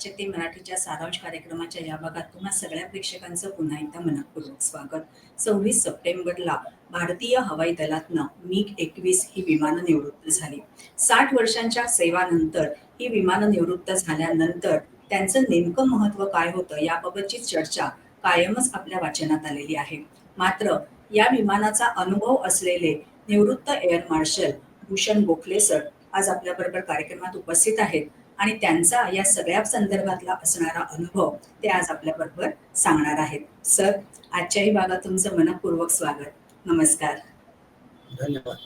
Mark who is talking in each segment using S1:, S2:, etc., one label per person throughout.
S1: सत्याचे ते मराठीच्या सारांश कार्यक्रमाच्या या भागात पुन्हा सगळ्या प्रेक्षकांचं पुन्हा एकदा मनपूर्वक स्वागत. सव्वीस सप्टेंबरला भारतीय हवाई दलातनं मिग एकवीस ही विमानं निवृत्त झाली. साठ वर्षांच्या सेवानंतर ही विमानं निवृत्त झाल्यानंतर त्यांचं नेमकं महत्त्व काय होतं याबाबतची चर्चा कायमच आपल्या वाचनात आलेली आहे. मात्र या विमानाचा अनुभव असलेले निवृत्त air marshal Bhushan Gokhale sir आज आपल्याबरोबर कार्यक्रमात उपस्थित आहेत. आणि त्यांचा या सगळ्या संदर्भातला असणारा अनुभव ते आज आपल्याबरोबर सांगणार आहेत. सर आजच्याही भागात तुमचं मनपूर्वक स्वागत. नमस्कार.
S2: धन्यवाद.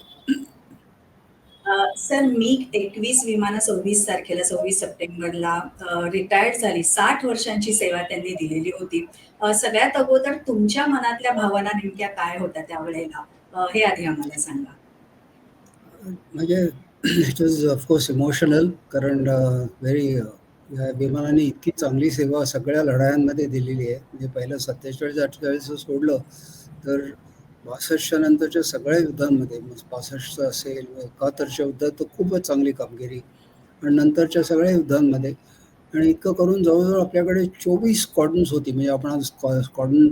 S1: सर मिग एकवीस विमानं सव्वीस तारखेला सव्वीस सप्टेंबरला रिटायर्ड झाली. साठ वर्षांची सेवा त्यांनी दिलेली होती. सगळ्यात अगोदर तुमच्या मनातल्या भावना नेमक्या काय होत्या त्यावेळेला? हे आधी आम्हाला सांगा.
S2: म्हणजे it was of course emotional कारण uh, व्हेरी uh, या विमानाने इतकी चांगली सेवा सगळ्या लढायांमध्ये दिलेली आहे. म्हणजे पहिलं सत्तेचाळीस अठ्ठेचाळीस सोडलं तर बासष्टच्या नंतरच्या सगळ्या युद्धांमध्ये मग पासष्टचं असेल एकाहत्तरच्या युद्धात तर खूपच चांगली कामगिरी. आणि नंतरच्या सगळ्या युद्धांमध्ये आणि इतकं करून जवळजवळ आपल्याकडे चोवीस स्क्वॉड्रन्स होती. म्हणजे आपण आज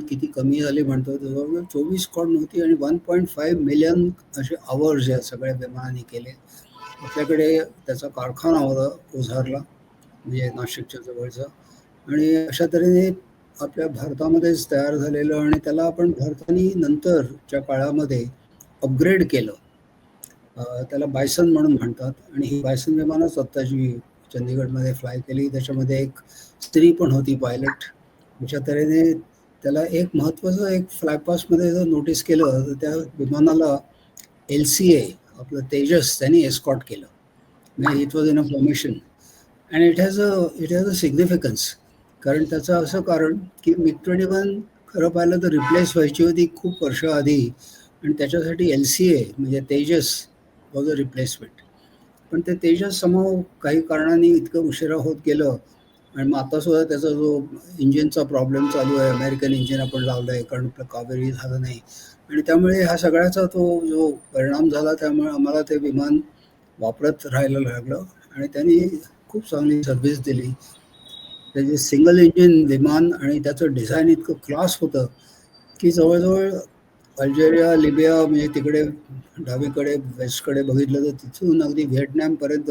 S2: किती कमी झाले म्हणतो जवळजवळ चोवीस स्क्वॉड्रन होती आणि वन पॉईंट फाईव्ह मिलियन असे आवर्स या सगळ्या विमानाने केले. आपल्याकडे त्याचा कारखाना होता ओझारला म्हणजे नाशिकच्या जवळचा. आणि अशा तऱ्हेने आपल्या भारतामध्येच तयार झालेलं आणि त्याला आपण भारताने नंतरच्या काळामध्ये अपग्रेड केलं. त्याला बायसन म्हणून म्हणतात. आणि ही बायसन विमानच आत्ता जी चंदीगडमध्ये फ्लाय केली त्याच्यामध्ये एक स्त्री पण होती पायलट अशा तऱ्हेने त्याला एक महत्त्वाचं एक फ्लायपासमध्ये जर नोटीस केलं तर त्या विमानाला एल सी ए आपलं तेजस त्यांनी एस्कॉट केलं. It was in a formation and it has a it has a significance कारण त्याचं असं कारण की मिग ट्वेंटी वन खरं पाहिलं तर रिप्लेस व्हायची होती खूप वर्ष आधी. आणि त्याच्यासाठी एल सी ए म्हणजे तेजस वॉज अ रिप्लेसमेंट पण ते तेजस समोर काही कारणाने इतकं उशिरा होत गेलं. आणि मग आतासुद्धा त्याचा जो इंजिनचा प्रॉब्लेम चालू आहे अमेरिकन इंजिन आपण लावलं आहे कारण आपलं कावेरी झालं नाही. आणि त्यामुळे ह्या सगळ्याचा तो जो परिणाम झाला त्यामुळे आम्हाला ते विमान वापरत राहायला लागलं. आणि त्यांनी खूप चांगली सर्व्हिस दिली. त्याचे सिंगल इंजिन विमान आणि त्याचं डिझाईन इतकं क्लास होतं की जवळजवळ अल्जेरिया लिबिया म्हणजे तिकडे डावीकडे वेस्टकडे बघितलं तर तिथून अगदी व्हिएटनामपर्यंत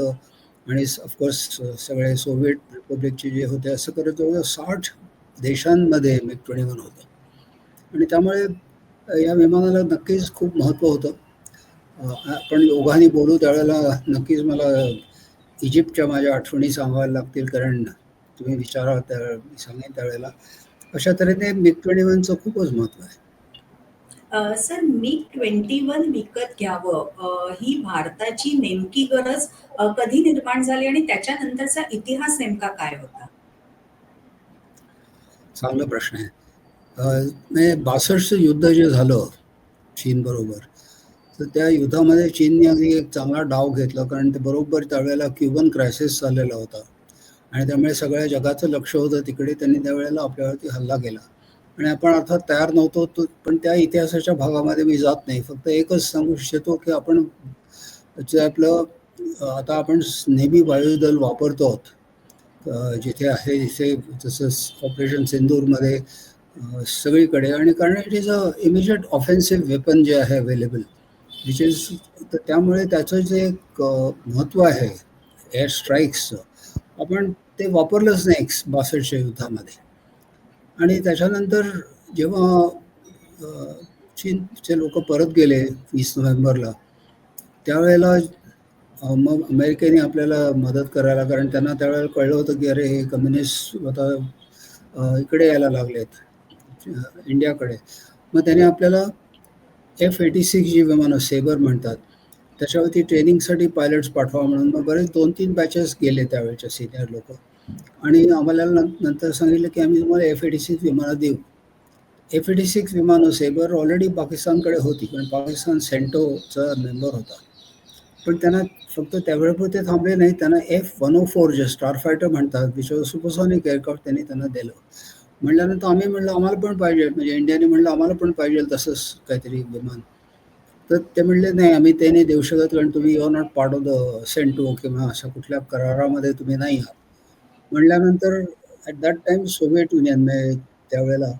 S2: आणि ऑफकोर्स सगळे सोव्हिएट रिपब्लिकचे जे होते असं करत जवळजवळ साठ देशांमध्ये मिग ट्वेंटी वन होतं. आणि त्यामुळे या विमानाला नक्कीच खूप महत्त्व होतं. अ, आपण ओघाने बोलू त्यावेळेला नक्कीच मला इजिप्तच्या माझ्या आठवणी सांगाव्या लागतील कारण तुम्ही विचारा त्या सांगेन त्यावेळेला. अशा तऱ्हेने मिग ट्वेंटी वनचं खूपच महत्त्व आहे.
S1: सर मिग ट्वेंटी वन विकत घ्यावं ही भारताची नेमकी गरज कधी निर्माण झाली आणि त्याच्यानंतरचा इतिहास नेमका काय होता?
S2: चांगला प्रश्न आहे. बासष्टचं युद्ध जे झालं चीनबरोबर तर त्या युद्धामध्ये चीनने अगदी एक चांगला डाव घेतला कारण ते बरोबर त्यावेळेला क्युबन क्रायसिस चाललेला होता. आणि त्यामुळे सगळ्या जगाचं लक्ष होतं तिकडे त्यांनी त्यावेळेला आपल्यावरती हल्ला केला. आणि आपण अर्थात तयार नव्हतो तो पण त्या इतिहासाच्या भागामध्ये मी जात नाही. फक्त एकच सांगू इच्छितो की आपण जे आपलं आता आपण नेहमी वायुदल वापरतो आहोत. जिथे आहे जिथे जसं ऑपरेशन सिंदूरमध्ये सगळीकडे. आणि कारण it is a immediate offensive weapon जे आहे अवेलेबल विच इज तर त्यामुळे त्याचं जे एक महत्त्व आहे एअर स्ट्राईक्सचं आपण ते वापरलंच नाही बासष्टच्या युद्धामध्ये. आणि त्याच्यानंतर जेव्हा चीनचे लोक परत गेले वीस नोव्हेंबरला त्यावेळेला मग अमेरिकेने आपल्याला मदत करायला कारण त्यांना त्यावेळेला कळलं होतं की अरे हे कम्युनिस्ट आता इकडे यायला लागलेत. इंडियाकडे. मग त्याने आपल्याला एफ एटी सिक्स जी विमानं सेबर म्हणतात. त्याच्यावरती ट्रेनिंगसाठी पायलट्स पाठवा म्हणून. मग बरेच दोन तीन बॅचेस गेले त्यावेळेचे सिनियर लोक. आणि आम्हाला नंतर सांगितलं की आम्ही तुम्हाला एफ एटी सिक्स विमानं देऊ. एफ एटी सिक्स विमानं सेबर ऑलरेडी पाकिस्तानकडे होती. पण पाकिस्तान सेंटोचा मेंबर होता. पण त्यांना फक्त त्यावेळेपुरते थांबले नाही त्यांना F one O four J star fighter म्हणतात विच सुपरसॉनिक एअरक्राफ्ट त्यांनी त्यांना दिलं. म्हणल्यानंतर आम्ही म्हणलं आम्हाला पण पाहिजे. म्हणजे इंडियाने म्हणलं आम्हाला पण पाहिजे तसंच काहीतरी विमान. तर ते म्हणले नाही आम्ही ते नाही देऊ शकत कारण तुम्ही you're not part of the CENTO किंवा अशा कुठल्या करारामध्ये तुम्ही नाही आहात. म्हणल्यानंतर at that time Soviet Union म्हणजे त्यावेळेला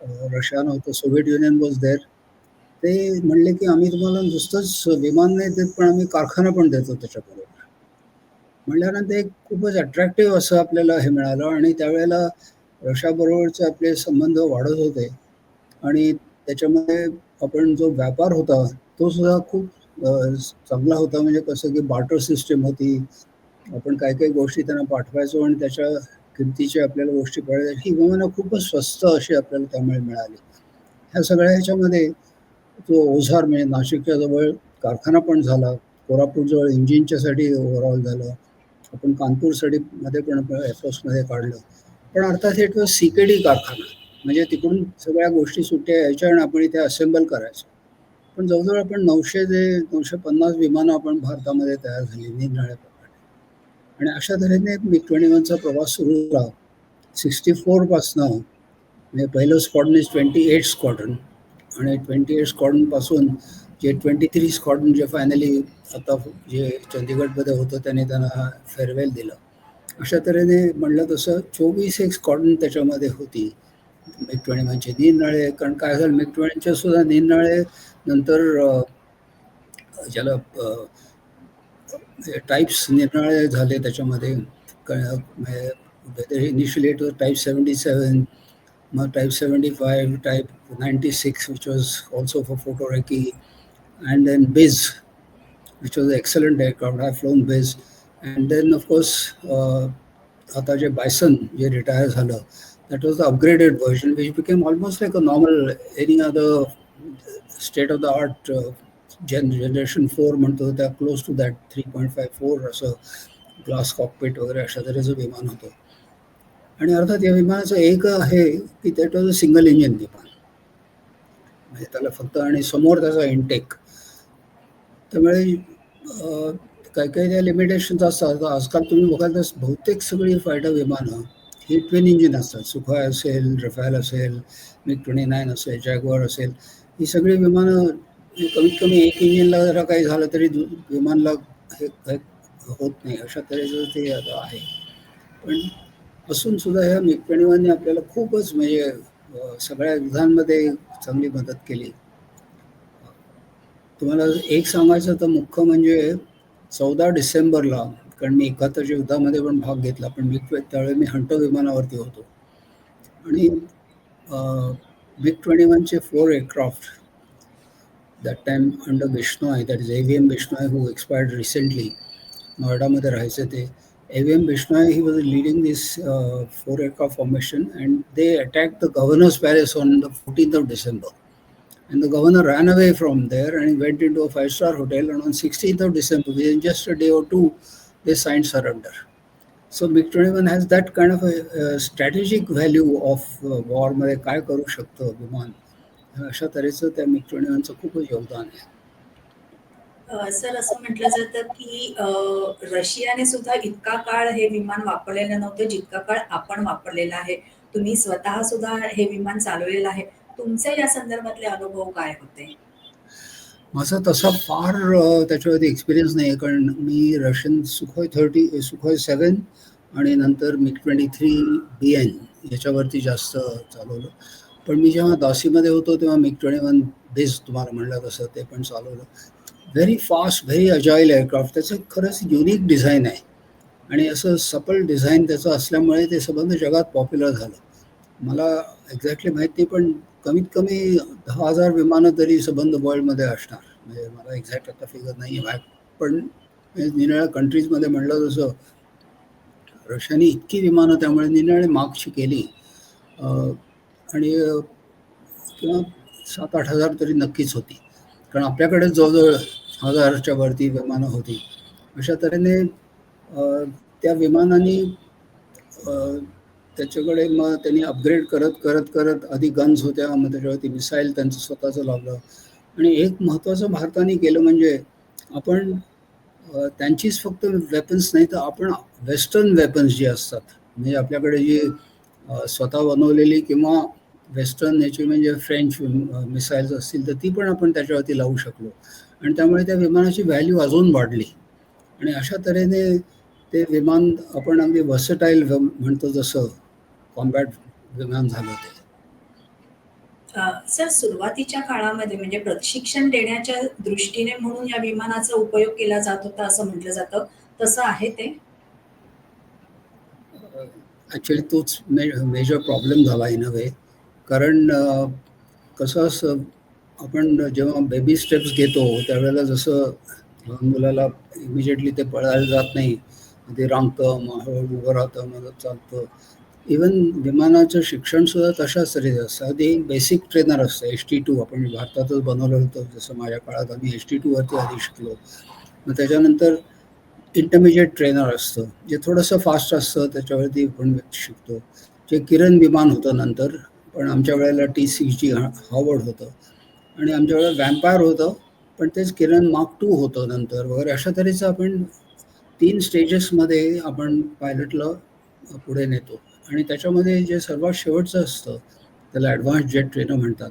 S2: रशियान रशिया नव्हतं सोव्हिएट युनियन वॉज देअर ते म्हणले की आम्ही तुम्हाला नुसतंच विमान नाही देत पण आम्ही कारखाना पण देतो त्याच्याबरोबर. म्हणल्यानंतर एक खूपच अट्रॅक्टिव्ह असं आपल्याला हे मिळालं आणि त्यावेळेला रशियाबरोबरचे आपले संबंध वाढत होते. आणि त्याच्यामध्ये आपण जो व्यापार होता तो सुद्धा खूप चांगला होता. म्हणजे कसं की बार्टर सिस्टम होती. आपण काही काही गोष्टी त्यांना पाठवायचो आणि त्याच्या किमतीच्या आपल्याला गोष्टी पाहिजे ही विमानं खूपच स्वस्त अशी आपल्याला त्यामुळे मिळाली. ह्या सगळ्या ह्याच्यामध्ये तो ओझार म्हणजे नाशिकच्या जवळ कारखाना पण झाला. कोरापूरजवळ इंजिनच्यासाठी ओव्हरऑल झालं. आपण कानपूरसाठी मध्ये पण एफोसमध्ये काढलं. पण अर्थात हे तो सी के डी कारखाना म्हणजे तिकडून सगळ्या गोष्टी सुट्ट्या यायच्या आणि आपण इथे असेंबल करायचं. पण जवळजवळ आपण नऊशे ते नऊशे पन्नास विमानं आपण भारतामध्ये तयार झाली निरनिराळ्या प्रकारे. आणि अशा तऱ्हेने मी ट्वेंटी वनचा प्रवास सुरू झाला. सिक्स्टी फोरपासनं म्हणजे पहिलं squadron is twenty eight squadron आणि ट्वेंटी एट स्क्वॉड्रनपासून जे ट्वेंटी थ्री स्क्वॉड्रन जे फायनली आता जे चंदीगडमध्ये होतं त्याने त्यांना फेअरवेल दिलं. अशा तऱ्हेने म्हणलं तसं चोवीस एक स्कॉडन त्याच्यामध्ये होती. मिग म्हणजे निरनाळे कारण काय झालं मिग सुद्धा निरनाळे नंतर ज्याला टाईप्स निरनिराळे झाले त्याच्यामध्ये. इनिशियली टाईप सेवन्टी सेवन मग type seventy five type ninety six which was also for photography and then bis which was excellent aircraft I flown bis and then of course आता जे bison जे retire झालं that was the upgraded version which became almost like a normal any other state of the art gen generation four म्हणतो त्या close to that three point five four असं glass cockpit वगैरे अशा तऱ्हेचं विमान होतं. आणि अर्थात या विमानाचं एक आहे की that was a single engine विमान. म्हणजे त्याला फक्त आणि समोर त्याचा इनटेक त्यामुळे काही काही त्या लिमिटेशन्स असतात आजकाल तुम्ही बघाल तर बहुतेक सगळी फायटर विमानं ही ट्विन इंजिन असतात. सुखाय असेल रफायल असेल मिग ट्वेंटी नाईन असेल जॅगवार असेल ही सगळी विमानं म्हणजे कमीत कमी एक इंजिनला जरा काही झालं तरी दु विमानला हे होत नाही. अशा तऱ्हेचं ते आता आहे. पण असून सुद्धा ह्या मिग ट्वेंटी वनने आपल्याला खूपच म्हणजे सगळ्या युद्धांमध्ये चांगली मदत केली. तुम्हाला एक सांगायचं तर मुख्य म्हणजे चौदा डिसेंबरला कारण मी एकाहत्तरच्या युद्धामध्ये पण भाग घेतला पण मी त्यावेळी मी हंट विमानावरती होतो. आणि MiG twenty वनचे four aircraft that time under Bishnoi that is A V M Bishnoi who expired recently नोएडामध्ये राहायचे ते. A V M Bishnoi he was leading this four aircraft formation and they attack the governor's palace on the fourteenth of December And the governor ran away from there and went into a five star hotel. And on 16th of December, within just a day or two, they signed surrender. So MiG 21 has that kind of a, uh strategic value of uh, war मध्ये काय करू शकतं विमान अशा तऱ्हेचं त्या MiG twenty वनचं खूपच योगदान आहे
S1: अ, सर असं म्हटलं जातं की अ, रशियाने सुद्धा इतका काळ हे विमान वापरलेलं नव्हतं जितका काळ आपण वापरलेला आहे तुम्ही स्वतः सुद्धा हे विमान चालवलेलं आहे तुमचे या संदर्भातले अनुभव काय होते?
S2: माझा तसा फार त्याच्यावरती एक्सपिरियन्स नाही आहे कारण मी रशियन सुखोय थर्टी सुखोय सेवन आणि नंतर MiG twenty three B N याच्यावरती जास्त चालवलं. पण मी जेव्हा दासीमध्ये होतो तेव्हा मिग ट्वेंटी वन बेस तुम्हाला म्हणलं तसं ते पण चालवलं. Very fast very agile aircraft त्याचं खरंच युनिक डिझाईन आहे. आणि असं सपल डिझाईन त्याचं असल्यामुळे ते संबंध जगात पॉप्युलर झालं. मला एक्झॅक्टली माहीत नाही पण कमीत कमी दहा हजार विमानं तरी सबंध वर्ल्डमध्ये असणार. म्हणजे मला एक्झॅक्ट आता फिगर नाही आहे पण म्हणजे निराळ्या कंट्रीजमध्ये म्हणलं जसं रशियाने इतकी विमानं त्यामुळे निराळे मागची केली. आणि किंवा सात आठ हजार तरी नक्कीच होती. कारण आपल्याकडे जवळजवळ हजारच्या वरती विमानं होती. अशा तऱ्हेने त्या विमानांनी त्याच्याकडे मग त्यांनी अपग्रेड करत करत करत आधी गन्स होत्या. मग त्याच्यावरती मिसाईल त्यांचं स्वतःचं लावलं. आणि एक महत्त्वाचं भारताने केलं म्हणजे आपण त्यांचीच फक्त वेपन्स नाही तर आपण वेस्टर्न वेपन्स जी असतात म्हणजे आपल्याकडे जी स्वतः बनवलेली किंवा वेस्टर्न याची म्हणजे फ्रेंच मिसाईल्स असतील तर ती पण आपण त्याच्यावरती लावू शकलो. आणि त्यामुळे त्या विमानाची व्हॅल्यू अजून वाढली. आणि अशा तऱ्हेने ते विमान आपण अगदी व्हर्सटाईल म्हणतो जसं कॉम्बॅट विमान झालं ते.
S1: सर सुरुवातीच्या काळामध्ये म्हणजे प्रशिक्षण देण्याच्या दृष्टीने म्हणून या विमानाचा उपयोग केला जात होता असं म्हटलं जातं. तसं आहे ते?
S2: अ, ॲक्चुअली तोच मे मेजर प्रॉब्लेम झाला इन अ वे. कारण कसं असतं आपण जेव्हा बेबी स्टेप्स घेतो त्यावेळेला जसं लहान मुलाला इमिजिएटली ते पळायला जात नाही. ते रांगतं, मग हळू उभं राहतं, मग चालतं. इव्हन विमानाचं शिक्षणसुद्धा तशाच तऱ्हेचं असतं. अगदी बेसिक ट्रेनर असतं एस टी टू आपण भारतातच बनवलं होतं. जसं माझ्या काळात आम्ही एस टी टूवरती आधी शिकलो. मग त्याच्यानंतर इंटरमिजिएट ट्रेनर असतं, जे थोडंसं फास्ट असतं त्याच्यावरती आपण शिकतो. जे किरण विमान होतं नंतर, पण आमच्या वेळेला टी-सिक्स्टी जी हॉवर्ड होतं आणि आमच्या वेळेला व्हॅम्पायर होतं, पण तेच किरण मार्क टू होतं नंतर वगैरे अशा तऱ्हेचं आपण तीन स्टेजेसमध्ये आपण पायलटला पुढे नेतो आणि त्याच्यामध्ये जे सर्वात शेवटचं असतं, त्याला ॲडव्हान्स जेट ट्रेनर म्हणतात.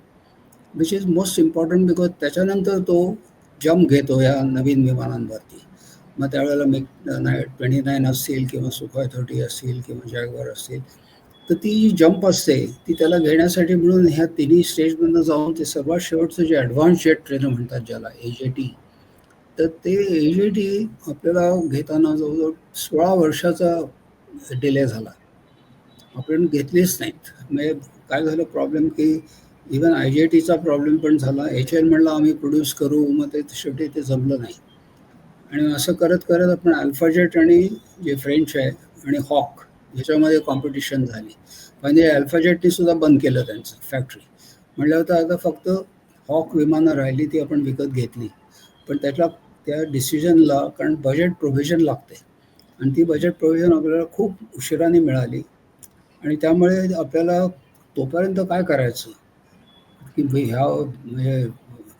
S2: Which is most important because त्याच्यानंतर तो जंप घेतो या नवीन विमानांवरती. मग त्यावेळेला मेक नाय 29 असतील किंवा सुखोई 30 असतील किंवा जॅग्वार असतील. तर ती जी जंप असते ती त्याला घेण्यासाठी म्हणून ह्या तिन्ही स्टेजमधनं जाऊन ते सर्वात शेवटचं जे ॲडव्हान्स जेट ट्रेनर म्हणतात ज्याला ए-जे-टी. तर ते ए-जे-टी आपल्याला घेताना जवळजवळ सोळा वर्षाचा डिले झाला. आपण घेतलीच नाहीत. म्हणजे काय झालं प्रॉब्लेम की इव्हन आय-जे-टीचा प्रॉब्लेम पण झाला. एच एल म्हणलं आम्ही प्रोड्यूस करू, मग ते शेवटी ते जमलं नाही. आणि असं करत-करत आपण अल्फाजेट आणि जे फ्रेंच आहे आणि हॉक ह्याच्यामध्ये कॉम्पिटिशन झाली. म्हणजे अल्फाजेटनी सुद्धा बंद केलं त्यांचं फॅक्टरी. म्हटल्यावर तर आता फक्त हॉक विमानं राहिली ती आपण विकत घेतली. पण त्यातला त्या डिसिजनला कारण बजेट प्रोव्हिजन लागते आणि ती बजेट प्रोव्हिजन आपल्याला खूप उशिराने मिळाली आणि त्यामुळे आपल्याला तोपर्यंत काय करायचं? की ह्या म्हणजे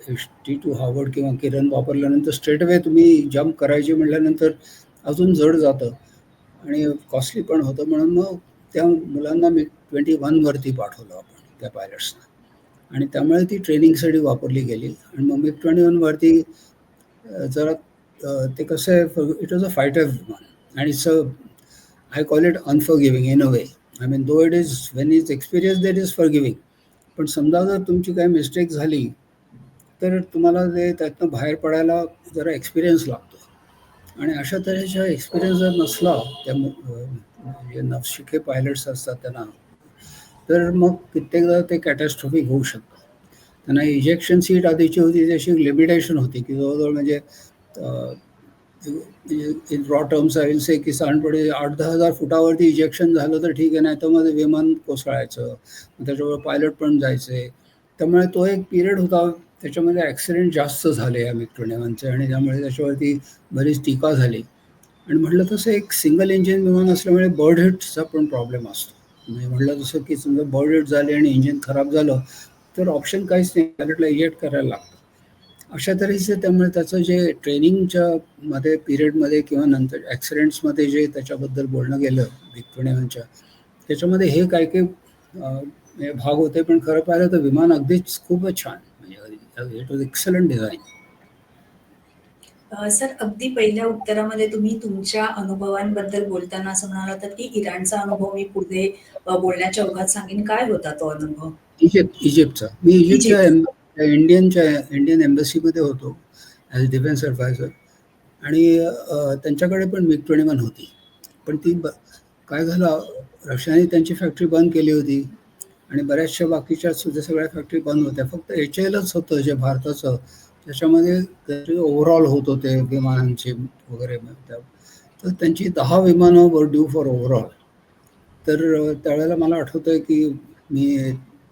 S2: एस टी टू हार्वर्ड किंवा किरण वापरल्यानंतर स्ट्रेट अवे तुम्ही जंप करायची म्हटल्यानंतर अजून जड जातं आणि कॉस्टली पण होतं. म्हणून मग त्या मुलांना मी ट्वेंटी वनवरती पाठवलं आपण त्या पायलट्सना आणि त्यामुळे ती ट्रेनिंगसाठी वापरली गेली आणि मग मी ट्वेंटी वनवरती जरा ते कसं आहे इट वॉज अ फायटर विमान आणि it's a I call it unforgiving in a way. I mean though it is when is experience that is forgiving पण समजा जर तुमची काही मिस्टेक झाली, तर तुम्हाला ते त्यातनं बाहेर पडायला जरा एक्सपिरियन्स लागतो आणि अशा तऱ्हेचा एक्सपिरियन्स जर नसला त्या जे नवशिके पायलट्स असतात त्यांना, तर मग कित्येकदा ते कॅटॅस्ट्रॉफिक होऊ शकतं. त्यांना इजेक्शन सीट आधीची होती त्याची लिमिटेशन होती की जवळजवळ म्हणजे in raw terms I will say की साधारणपणे आठ दहा हजार फुटावरती इजेक्शन झालं तर ठीक आहे, नाही तर मग विमान कोसळायचं. मग त्याच्याबरोबर पायलट पण जायचे. त्यामुळे तो एक पिरियड होता त्याच्यामध्ये ॲक्सिडेंट जास्त झाले या मिग-21चे आणि त्यामुळे त्याच्यावरती बरीच टीका झाली आणि म्हटलं तसं एक सिंगल इंजिन विमान असल्यामुळे बर्ड हिटचा पण प्रॉब्लेम असतो. म्हणजे म्हटलं तसं की समजा बर्ड हिट झाली आणि इंजिन खराब झालं, तर ऑप्शन काहीच नाही. पायलटला इजेक्ट करायला लागतं. अशा तऱ्हेचं त्यामुळे त्याचं जे ट्रेनिंगच्या मध्ये पिरियडमध्ये किंवा नंतर ॲक्सिडेंट्समध्ये जे त्याच्याबद्दल बोलणं गेलं मिग-21च्या, त्याच्यामध्ये हे काही-काही अ, हे भाग होते. पण खरं पाहिलं तर विमान अगदीच खूपच छान म्हणजे it was excellent design.
S1: Uh, sir अगदी पहिल्या उत्तरामध्ये तुम्ही तुमच्या अनुभवांबद्दल बोलताना असं म्हणाला होतात की इराणचा अनुभव मी पुढे बोलण्याच्या ओघात सांगेन. काय होता तो अनुभव?
S2: इजिप्त इजिप्तचा. मी इजिप्तच्या इंडियनच्या इंडियन एम्बसीमध्ये होतो ॲज डिफेन्स ॲडवायझर आणि त्यांच्याकडे पण मिग-21 होती. पण ती ब काय झालं रशियाने त्यांची फॅक्टरी बंद केली होती आणि बऱ्याचशा बाकीच्या सुद्धा सगळ्या फॅक्टरी बंद होत्या. फक्त एच एलच होतं जे भारताचं. त्याच्यामध्ये ओव्हरऑल होत होते विमानांचे वगैरे तर त्यांची दहा विमानं वर ड्यू फॉर ओव्हरऑल. तर त्यावेळेला मला आठवतंय की मी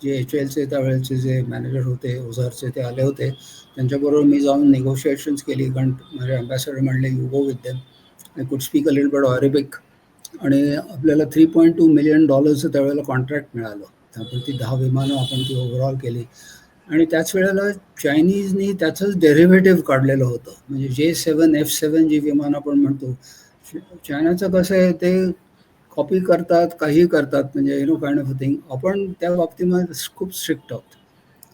S2: जे एच-ए-एलचे त्यावेळेचे जे मॅनेजर होते ओझारचे ते आले होते. त्यांच्याबरोबर मी जाऊन निगोशिएशन्स केली कारण माझे अँबॅसेडर म्हणले, "you go with them." I could speak a little bit Arabic आणि आपल्याला $3.2 मिलियन डॉलर्सचं त्यावेळेला कॉन्ट्रॅक्ट मिळालं. आपण ती 10 विमानं आपण ती ओव्हरऑल केली आणि त्याच वेळेला चायनीजनी त्याचंच डेरिव्हेटिव्ह काढलेलं होतं. म्हणजे जे सेवन एफ सेवन जी विमानं आपण म्हणतो. चायनाचं कसं आहे ते कॉपी करतात, काहीही करतात म्हणजे you know kind of thing. आपण त्या बाबतीमध्ये खूप स्ट्रिक्ट आहोत.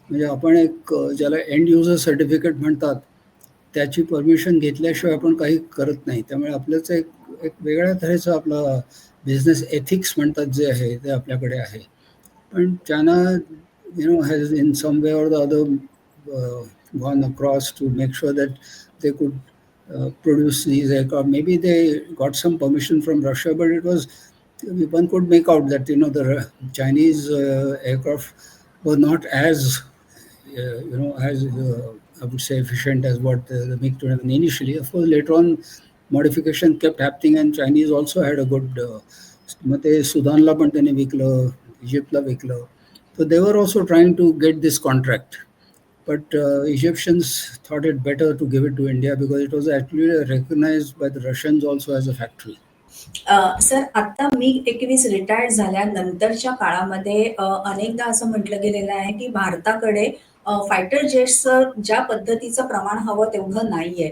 S2: म्हणजे आपण एक ज्याला एंड युजर सर्टिफिकेट म्हणतात, त्याची परमिशन घेतल्याशिवाय आपण काही करत नाही. त्यामुळे आपल्याच एक एक वेगळ्या तऱ्हेचं आपलं बिझनेस एथिक्स म्हणतात जे आहे ते आपल्याकडे आहे पण China you know has in some way or the other gone across to make sure that they could produce these aircraft. Maybe they got some permission from Russia, but it was one could make out that you know the Chinese uh, aircraft were not as uh, you know as uh, I would say efficient as what the MiG 21 initially. Of course, later on modification kept happening, and Chinese also had a good. ಮತ್ತೆ ಸುಧಾನ್ಲ ಬಂಟನೆ ವಿಕ್ಲ ಈಜಿಪ್ಟ್ಲ ವಿಕ್ಲ so they were also trying to get this contract, but uh, Egyptians thought it better to give it to India because it was actually recognized by the Russians also as a factory.
S1: Sir आता मी एकवीस retired झाल्यानंतरच्या काळामध्ये अनेकदा असं म्हटलं गेलेलं आहे की भारताकडे फायटर जेट्सचं ज्या पद्धतीचं प्रमाण हवं तेवढं नाहीये.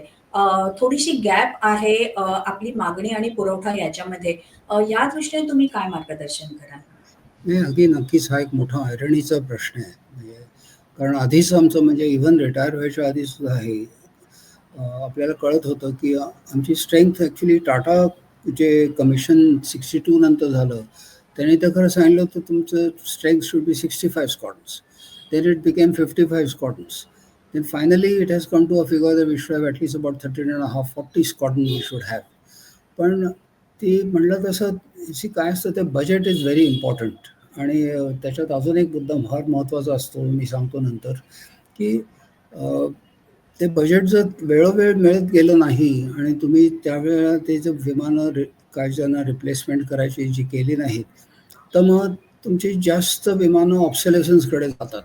S1: थोडीशी गॅप आहे आपली मागणी आणि पुरवठा याच्यामध्ये. या दृष्टीने तुम्ही काय मार्गदर्शन कराल?
S2: नाही अगदी नक्कीच हा एक मोठा आयरणीचा प्रश्न आहे. म्हणजे कारण आधीच आमचं म्हणजे इव्हन रिटायर व्हायच्या आधी सुद्धा आहे आपल्याला कळत होतं की आमची स्ट्रेंथ ॲक्च्युली टाटा जे कमिशन सिक्स्टी टू नंतर झालं त्यांनी तर खरं सांगितलं होतं तुमचं strength should be sixty five squadrons then it became fifty five squadrons then finally it has come to a figure the wish have at least about thirteen and half forty squadron we should have पण ती म्हणलं तसं C काय असतं ते budget is very important आणि त्याच्यात अजून एक मुद्दा फार महत्त्वाचा असतो मी सांगतो नंतर की ते बजेट जर वेळोवेळ मिळत गेलं नाही आणि तुम्ही त्यावेळेला ते जर विमानं रि काही ज्यांना रिप्लेसमेंट करायची जी केली नाहीत तर मग तुमची जास्त विमानं ऑब्सलेशन्सकडे जातात.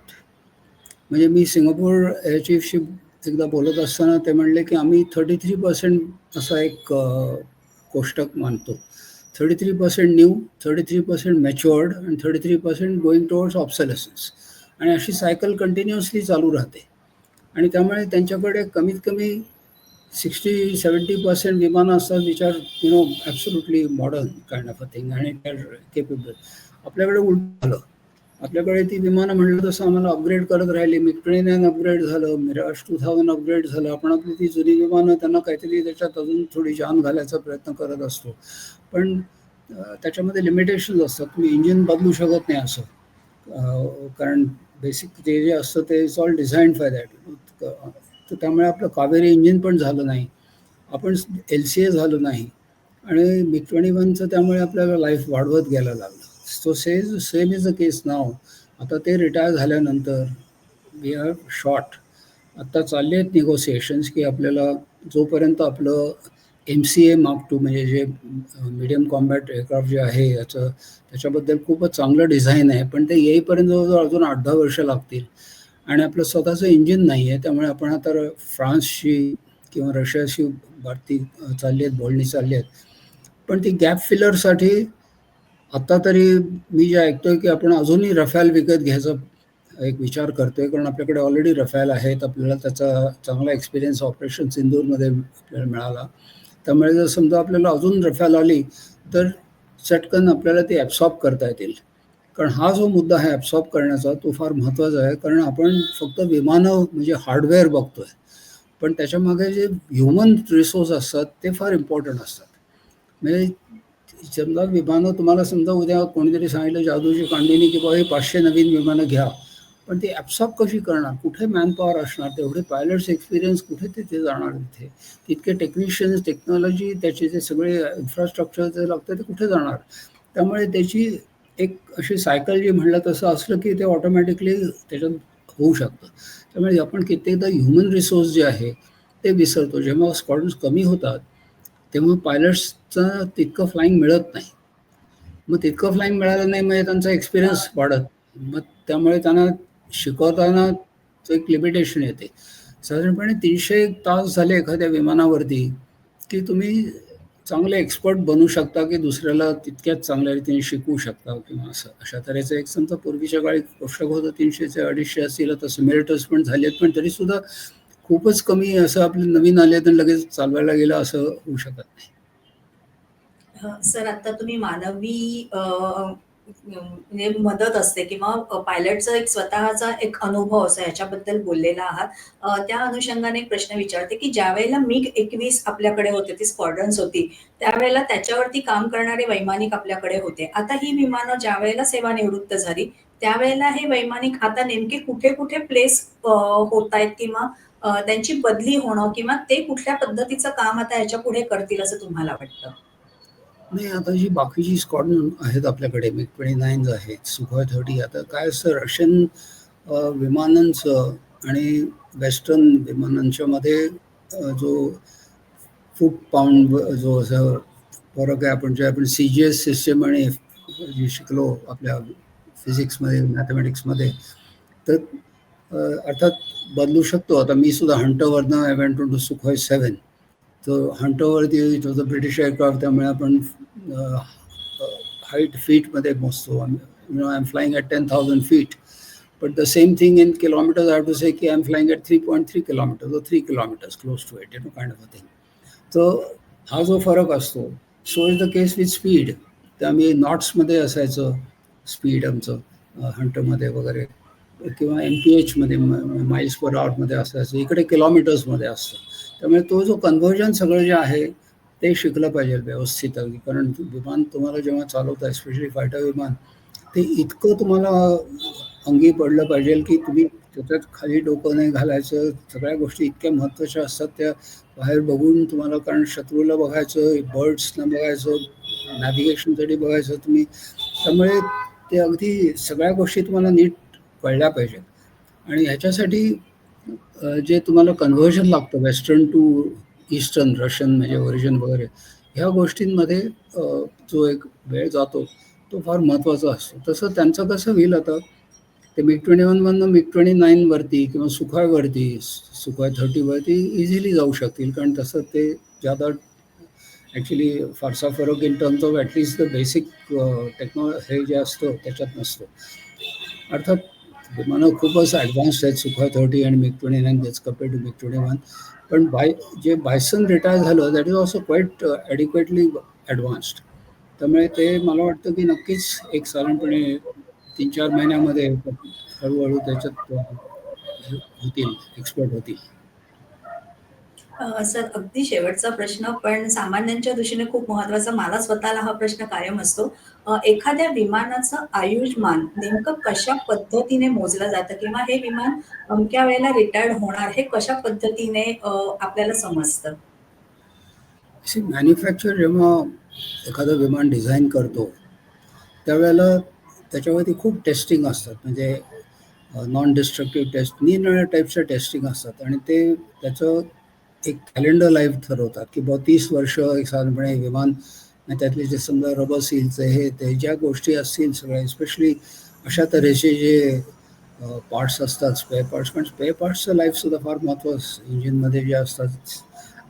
S2: म्हणजे मी सिंगापूर एअरचीफशी एकदा बोलत असताना ते म्हणले की आम्ही थर्टी थ्री पर्सेंट असा एक कोष्टक मानतो. Thirty three percent new thirty three percent matured आणि thirty three percent going towards obsolescence आणि अशी सायकल कंटिन्युअसली चालू राहते. आणि त्यामुळे त्यांच्याकडे कमीत कमी सिक्स्टी सेवन्टी पर्सेंट विमानं असतात which are you know absolutely modern kind of a thing आणि केपेबल आपल्याकडे उलट झालं. आपल्याकडे ती विमानं म्हणलं तसं आम्हाला अपग्रेड करत राहिली. मिग ट्वेंटी नाईन अपग्रेड झालं. मिराज टू थाउजंड अपग्रेड झालं. आपण आपली ती जुनी विमानं त्यांना काहीतरी त्याच्यात अजून थोडी जान घालायचा प्रयत्न करत असतो. पण त्याच्यामध्ये लिमिटेशन्स असतात. तुम्ही इंजिन बदलू शकत नाही असं. कारण बेसिक जे जे असतं ते is all design for that तर त्यामुळे आपलं कावेरी इंजिन पण झालं नाही. आपण एल सी ए झालो नाही. आणि मिग ट्वेंटी वनचं त्यामुळे आपल्याला लाईफ वाढवत घ्यायला लागलं. So says same is a case नाव आता ते रिटायर झाल्यानंतर वी आर शॉर्ट आत्ता चालले आहेत निगोसिएशन्स की आपल्याला जोपर्यंत आपलं M C A mark two म्हणजे जे मिडियम कॉम्बॅट एअरक्राफ्ट जे आहे याचं त्याच्याबद्दल खूपच चांगलं डिझाईन आहे. पण ते येईपर्यंत जवळजवळ अजून आठ दहा वर्ष लागतील. आणि आपलं स्वतःचं इंजिन नाही आहे त्यामुळे आपण आता फ्रान्सशी किंवा रशियाशी भारती चालली आहेत बोलणी चालली आहेत. पण ती गॅप फिलरसाठी आत्ता तरी मी जे ऐकतोय की आपण अजूनही रफॅल विकत घ्यायचा एक विचार करतोय कारण आपल्याकडे ऑलरेडी रफेल आहेत आपल्याला त्याचा चांगला एक्सपिरियन्स ऑपरेशन सिंदूरमध्ये आपल्याला मिळाला. त्यामुळे जर समजा आपल्याला अजून रफ्याल आली तर चटकन आपल्याला ती ॲब्सॉर्ब करता येतील. कारण हा जो मुद्दा आहे ॲब्सॉर्ब करण्याचा तो फार महत्त्वाचा आहे. कारण आपण फक्त विमानं म्हणजे हार्डवेअर बघतोय. पण त्याच्यामागे जे ह्युमन रिसोर्स असतात ते फार इम्पॉर्टंट असतात. म्हणजे समजा विमानं तुम्हाला समजा उद्या कोणीतरी सांगितलं जादूची कांडिनी की बाबा हे पाचशे नवीन विमानं घ्या. पण ते ॲब्सॉर्ब कशी करणार? कुठे मॅनपॉवर असणार? तेवढे पायलट्स एक्सपिरियन्स कुठे तिथे जाणार तिथे तितके टेक्निशियन्स टेक्नॉलॉजी त्याचे जे सगळे इन्फ्रास्ट्रक्चर जे लागतं ते कुठे जाणार? त्यामुळे त्याची एक अशी सायकल जी म्हणलं तसं असलं की ते ऑटोमॅटिकली त्याच्यात होऊ शकतं. त्यामुळे आपण कित्येकदा ह्युमन रिसोर्स जे आहे ते विसरतो. जेव्हा स्कॉडन्स कमी होतात तेव्हा पायलट्सचं तितकं फ्लाईंग मिळत नाही. मग तितकं फ्लाईंग मिळालं नाही म्हणजे त्यांचा एक्सपिरियन्स वाढत. मग त्यामुळे त्यांना शिकवताना तो एक लिमिटेशन येते. साधारणपणे तीनशे तास झाले एखाद्या विमानावरती की तुम्ही चांगले एक्सपर्ट बनू शकता की दुसऱ्याला तितक्याच चांगल्या रीतीने शिकवू शकता किंवा असं. अशा तऱ्हेचं एक समजा पूर्वीच्या काळी पुस्तक होतं तीनशेचे अडीचशे असतील आता सिमेरिटर्स पण झालेत पण तरीसुद्धा खूपच कमी असं आपले नवीन आले तर लगेच चालवायला गेलं असं होऊ शकत नाही.
S1: सर आता तुम्ही मानवी म्हणजे मदत असते किंवा पायलटचा एक स्वतःचा एक अनुभव असा याच्याबद्दल बोललेला आहात. त्या अनुषंगाने एक प्रश्न विचारते, की ज्यावेळेला मिग-21 आपल्याकडे होते, ती स्क्वॉड्रन्स होती, त्यावेळेला त्याच्यावरती काम करणारे वैमानिक आपल्याकडे होते. आता ही विमानं ज्यावेळेला सेवानिवृत्त झाली, त्यावेळेला हे वैमानिक आता नेमके कुठे-कुठे प्लेस होत आहेत किंवा त्यांची बदली होणं किंवा ते कुठल्या पद्धतीचं काम आता याच्यापुढे करतील असं तुम्हाला वाटतं?
S2: नाही, आता जी बाकीची स्क्वॉड्रन आहेत आपल्याकडे मिग-29 आहेत, सुखॉय थर्टी आता काय असतं रशियन विमानांचं आणि वेस्टर्न विमानांच्यामध्ये मध्ये जो फूट पाऊंड जो असं फरक आहे आपण जे आपण सी-जी-एस सिस्टम आणि जे शिकलो आपल्या फिजिक्समध्ये, मॅथेमॅटिक्समध्ये तर अर्थात बदलू शकतो. आता मी सुद्धा हंटवरनं I went to Sukhoi seven तर हंटरवरती it was a British aircraft त्यामुळे आपण अ, अ, हाईट फीटमध्ये मोजतो. You know I am flying at 10,000 feet. But the same thing in kilometers I have to say की I am flying at 3.3 kilometers और 3 kilometers close to it, you know kind of a thing. तर हा जो फरक असतो, so is the case with speed. तर आम्ही नॉट्समध्ये असायचं स्पीड आमचं अ, हंटरमध्ये वगैरे किंवा एम-पी-एचमध्ये माईल्स पर आवरमध्ये असायचं. इकडे किलोमीटर्समध्ये असतं. त्यामुळे तो जो कन्व्हर्जन सगळं जे आहे, ते शिकलं पाहिजे व्यवस्थित अगदी. कारण विमान तुम्हाला जेव्हा चालवता स्पेशली फायटर विमान, ते इतकं तुम्हाला अंगी पडलं पाहिजे, की तुम्ही त्याच्यात खाली डोकं नाही घालायचं. सगळ्या गोष्टी इतक्या महत्त्वाच्या असतात त्या बाहेर बघून तुम्हाला कारण शत्रूला बघायचं, बर्ड्सना बघायचं, नॅव्हिगेशनसाठी बघायचं तुम्ही. त्यामुळे ते अगदी सगळ्या गोष्टी तुम्हाला नीट कळल्या पाहिजेत. आणि ह्याच्यासाठी जे तुम्हाला कन्व्हर्जन लागतं वेस्टर्न टू ईस्टर्न, रशियन म्हणजे ओरिजिन वगैरे, ह्या गोष्टींमध्ये जो एक वेळ जातो, तो फार महत्त्वाचा असतो. तसं त्यांचं कसं होईल आता, ते मिग ट्वेंटी वनमधनं मिग ट्वेंटी नाईनवरती किंवा सुखायवरती सुखाय थर्टीवरती इझिली जाऊ शकतील. कारण तसं ते ज्यादा ॲक्च्युली फारसा फरक in terms of at least the basic techno हे जे असतं त्याच्यात नसतं अर्थात विमानं खूपच ॲडव्हान्स्ड आहेत सुखोई 30 आणि मिग-29 ॲज कंपेअर टू मिग-21 पण बाय जे बायसन रिटायर झालं that is also quite adequately advanced. त्यामुळे ते मला वाटतं, की नक्कीच एक साधारणपणे 3-4 महिन्यामध्ये हळूहळू त्याच्यात होतील, एक्सपर्ट होतील.
S1: सर अगदी शेवटचा प्रश्न, पण सामान्यांच्या दृष्टीने खूप महत्त्वाचा मला स्वतःला हा प्रश्न कायम असतो. एखाद्या विमानाचं आयुष्यमान नेमकं कशा पद्धतीने मोजलं जातं किंवा हे विमान अमक्या वेळेला रिटायर्ड होणार, हे कशा पद्धतीने आपल्याला समजतं?
S2: मॅन्युफॅक्चर जेव्हा एखादं विमान डिझाईन करतो, त्यावेळेला त्याच्यावरती खूप टेस्टिंग असतात. म्हणजे नॉन डिस्ट्रक्टिव्ह टेस्ट, निरनिळ्या टाईपच्या टेस्टिंग असतात आणि ते त्याचं एक कॅलेंडर लाईफ ठरवतात, की बुवा तीस वर्ष एक साधारणपणे विमान त्यातले जे समजा रबर सीलचे हे ते ज्या गोष्टी असतील सगळ्या स्पेशली अशा तऱ्हेचे जे पार्ट्स असतात, स्पेअर पार्ट्स. पण स्पेअर पार्ट्सचं लाईफसुद्धा फार महत्त्वाचं इंजिनमध्ये जे असतात,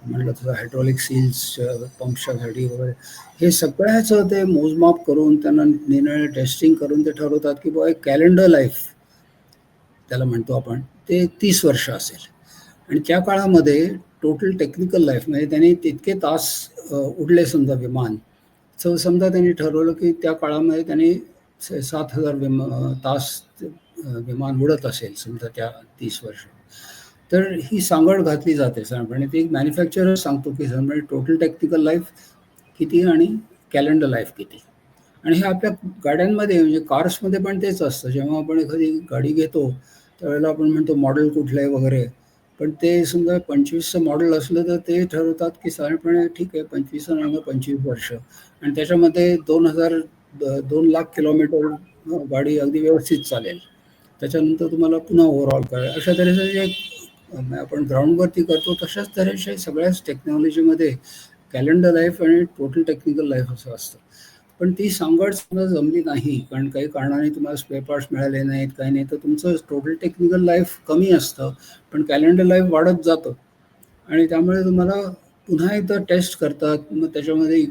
S2: म्हटलं तसं हायड्रॉलिक सील्सच्या पंप्सच्यासाठी वगैरे, हे सगळ्याचं ते मोजमाप करून त्यांना निर्णय टेस्टिंग करून ते ठरवतात, की बुवा एक कॅलेंडर लाईफ त्याला म्हणतो आपण, ते तीस वर्ष असेल. आणि त्या काळामध्ये टोटल टेक्निकल लाईफ म्हणजे त्यांनी तितके तास उडले समजा विमान, सो समजा त्यांनी ठरवलं, की त्या काळामध्ये त्यांनी 7,000 विमा तास विमान उडत असेल समजा त्या तीस वर्ष. तर ही सांगड घातली जाते साधारणपणे. ती मॅन्युफॅक्चरर सांगतो, की साधारणपणे टोटल टेक्निकल लाईफ किती आणि कॅलेंडर लाईफ किती. आणि हे आपल्या गाड्यांमध्ये म्हणजे कार्समध्ये पण तेच असतं. जेव्हा आपण एखादी गाडी घेतो, त्यावेळेला आपण म्हणतो मॉडेल कुठलं आहे वगैरे. पण ते समजा 25चं मॉडेल असलं, तर ते ठरवतात, की साधारणपणे ठीक आहे पंचवीस पंचवीस वर्ष आणि त्याच्यामध्ये दोन हजार दोन लाख किलोमीटर गाडी अगदी व्यवस्थित चालेल. त्याच्यानंतर तुम्हाला पुन्हा ओव्हरऑल करायला अशा तऱ्हेचं जे आपण ग्राउंडवरती करतो, तशाच तऱ्हेच्या सगळ्याच टेक्नॉलॉजीमध्ये कॅलेंडर लाईफ आणि टोटल टेक्निकल लाईफ असं असतं. पण ती सांगड सुद्धा जमली नाही, कारण काही कारणाने तुम्हाला स्पेअर पार्ट्स मिळाले नाहीत, काही नाही, तर तुमचं टोटल टेक्निकल लाईफ कमी असतं, पण कॅलेंडर लाईफ वाढत जातं. आणि त्यामुळे तुम्हाला पुन्हा एकदा टेस्ट करतात. मग त्याच्यामध्ये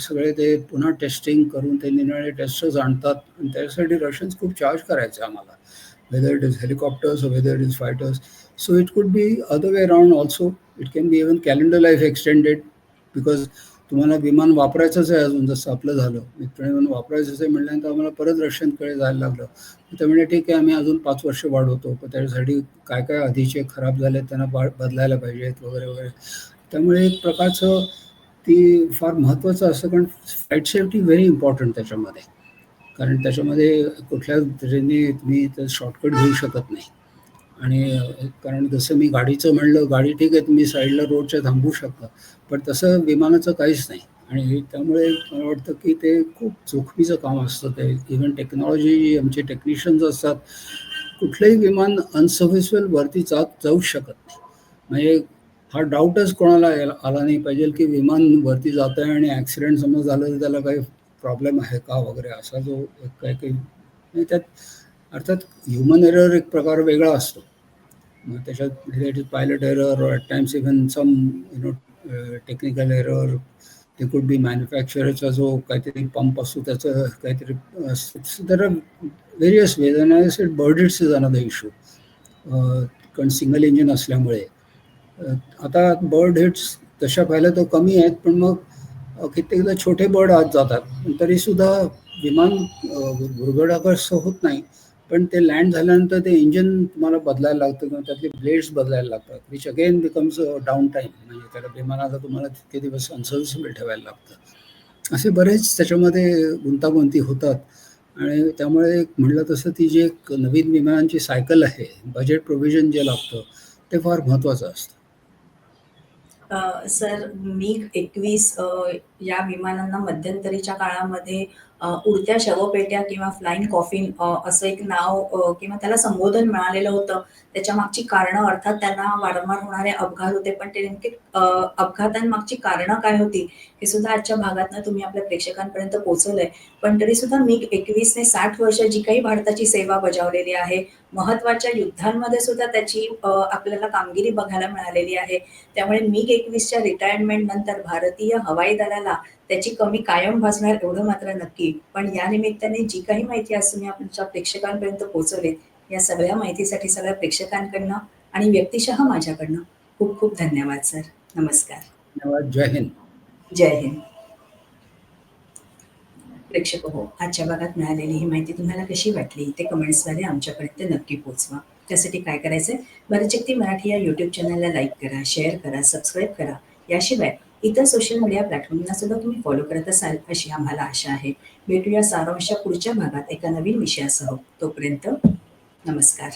S2: सगळे ते पुन्हा टेस्टिंग करून ते निरनिराळे टेस्टर्स आणतात आणि त्याच्यासाठी रशियन्स खूप चार्ज करायचे आम्हाला. Whether it is helicopters whether it is fighters. So it could be other way around also. It can be even calendar life extended because तुम्हाला विमान वापरायचंच आहे अजून जसं आपलं झालं मित्र विमान वापरायचंच आहे म्हटल्यानंतर आम्हाला परत रशियनकडे जायला लागलं तर म्हणजे ठीक आहे आम्ही अजून पाच वर्ष वाढवतो पण त्याच्यासाठी काय काय आधीचे खराब झाले त्यांना बा बदलायला पाहिजेत वगैरे वगैरे त्यामुळे एक प्रकारचं ती फार महत्त्वाचं असतं कारण फ्लाईट सेफ्टी व्हेरी इम्पॉर्टंट त्याच्यामध्ये. कारण त्याच्यामध्ये कुठल्या तऱ्हेने तुम्ही तर शॉर्टकट घेऊ शकत नाही. आणि कारण जसं मी गाडीचं म्हणलं गाडी ठीक आहे तुम्ही साईडला रोडच्या थांबू शकता. पण तसं विमानाचं काहीच नाही. आणि त्यामुळे मला वाटतं की ते खूप जोखमीचं काम असतं ते. इव्हन टेक्नॉलॉजी आमचे टेक्निशियन्स असतात. कुठलंही विमान अनसर्व्हिसवेल वरती जात जाऊच शकत नाही. म्हणजे हा डाऊटच कोणाला आला नाही पाहिजे की विमान वरती जात आहे आणि ॲक्सिडेंट समज झालं तर त्याला काही प्रॉब्लेम आहे का वगैरे असा जो एक काही काही नाही त्यात अर्थात ह्युमन एरर एक प्रकार वेगळा असतो. मग त्याच्यात related pilot error at times even some you know technical error ते कुड बी मॅन्युफॅक्चरचा जो काहीतरी पंप असतो त्याचं काहीतरी तर various ways and I said bird hits is another issue कारण सिंगल इंजिन असल्यामुळे. आता बर्ड हिट्स तशा पाहिल्या तर कमी आहेत पण मग कित्येकदा छोटे बर्ड आत जातात. तरीसुद्धा विमान भुरगडाकरचं होत नाही. पण ते लँड झाल्यानंतर ते इंजिन तुम्हाला बदलायला लागतं किंवा त्यातले ब्लेड्स बदलायला लागतात which again becomes down time म्हणजे त्याला विमानाला तुम्हाला तितके दिवस अनसर्व्हिसेबल ठेवायला लागतं. असे बरेच त्याच्यामध्ये गुंतागुंती होतात. आणि त्यामुळे एक म्हणलं तसं ती जी एक नवीन विमानांची सायकल आहे बजेट प्रोव्हिजन जे लागतं ते फार महत्त्वाचं असतं.
S1: सर मी एकवीस या विमानांना मध्यंतरीच्या काळामध्ये उडत्या शवपेट्या किंवा फ्लाईंग कॉफिन असं एक नाव किंवा त्याला संबोधन मिळालेलं होतं. त्याच्या मागची कारणं अर्थात त्यांना वारंवार होणारे अपघात होते. पण ते नेमके अपघातांमागची कारणं काय होती हे सुद्धा आजच्या भागातनं तुम्ही आपल्या प्रेक्षकांपर्यंत पोहोचवलंय. पण तरी सुद्धा मिग एकवीसने साठ वर्ष जी काही भारताची सेवा बजावलेली आहे महत्त्वाच्या युद्धांमध्ये सुद्धा त्याची आपल्याला कामगिरी बघायला मिळालेली आहे. त्यामुळे मिग एकवीसच्या रिटायरमेंट नंतर भारतीय हवाई दलाला त्याची कमी कायम भासणार एवढं मात्र नक्की. पण या निमित्ताने जी काही माहिती आज तुम्ही आमच्या प्रेक्षकांपर्यंत पोहोचवली या सगळ्या माहितीसाठी सगळ्या प्रेक्षकांकडनं आणि व्यक्तिशः माझ्याकडनं खूप खूप धन्यवाद सर. नमस्कार.
S2: धन्यवाद. जय हिंद.
S1: जय हिंद. प्रेक्षक हो आजच्या भागात मिळालेली ही माहिती तुम्हाला कशी वाटली? ते कमेंट्सद्वारे आमच्यापर्यंत नक्की पोहोचवा. त्यासाठी काय करायचंय? भरचक्ती मराठी या युट्यूब चॅनलला लाईक करा शेअर करा सबस्क्राईब करा. याशिवाय इतर सोशल मीडिया प्लॅटफॉर्मना सुद्धा तुम्ही फॉलो करत असाल अशी आम्हाला आशा आहे. भेटूया सारांशच्या पुढच्या भागात एका नवीन विषयासह. तोपर्यंत नमस्कार.